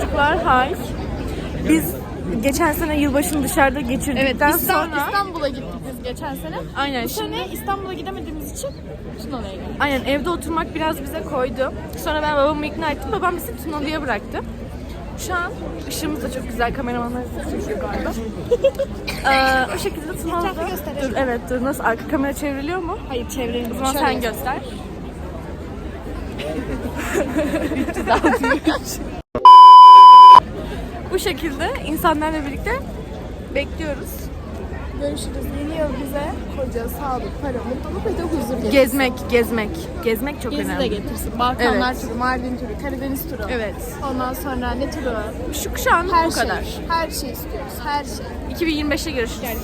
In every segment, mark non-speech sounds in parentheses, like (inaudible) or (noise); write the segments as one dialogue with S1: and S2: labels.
S1: Çocuklar hay. Biz geçen sene yılbaşını dışarıda
S2: Evet
S1: geçirdikten
S2: İstanbul,
S1: sonra
S2: İstanbul'a gittik biz geçen sene.
S1: aynen
S2: Bu
S1: şimdi
S2: sene İstanbul'a gidemediğimiz için Tunalı'ya geldik.
S1: aynen evde oturmak biraz bize koydu. Sonra ben babamı ikna ettim. Babam bizi Tunalı'ya bıraktı. Şu an ışığımız da çok güzel. Kameramanlar da çekiyor galiba. (laughs) ee, o şekilde Tunalı'da.
S2: Gösterelim.
S1: Dur evet dur. Nasıl arka kamera çevriliyor mu?
S2: Hayır çevrelim.
S1: O zaman sen göster. (laughs) (laughs) Şekilde insanlarla birlikte bekliyoruz.
S2: Görüşürüz. Yeni yıl bize koca, sağlık, para, mutluluk ve de huzur getirsin.
S1: Gezmek, gezmek. Gezmek çok
S2: Gezi de
S1: önemli.
S2: getirsin. Balkanlar
S1: Evet.
S2: turu, Mardin turu, Karadeniz turu.
S1: Evet.
S2: Ondan sonra ne turu?
S1: Şu, şu an
S2: Her
S1: bu
S2: şey.
S1: kadar.
S2: Her şey istiyoruz. Her şey.
S1: 2025'te görüşürüz.
S2: Evet.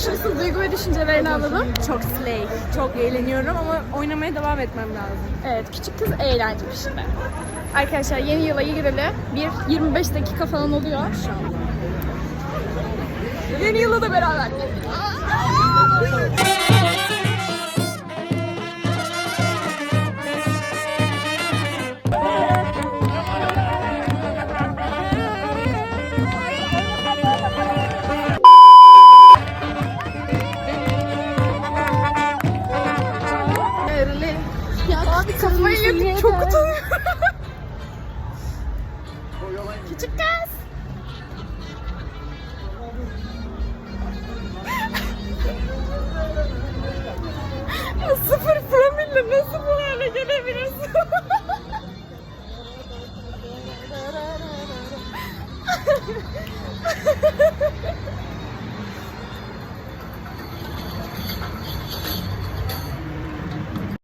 S2: Düşünüyorsun? Duygu ve düşüncelerini alalım.
S1: Çok slay. Çok eğleniyorum ama oynamaya devam etmem lazım.
S2: Evet, küçük kız eğlence peşinde. Arkadaşlar yeni yıla gireli bir 25 dakika falan oluyor şu an. Yeni yıla da beraber abi kafayı yedik çok utanıyorum. (laughs) Küçük kız. Sıfır promille nasıl bu hale gelebilirsin? (laughs)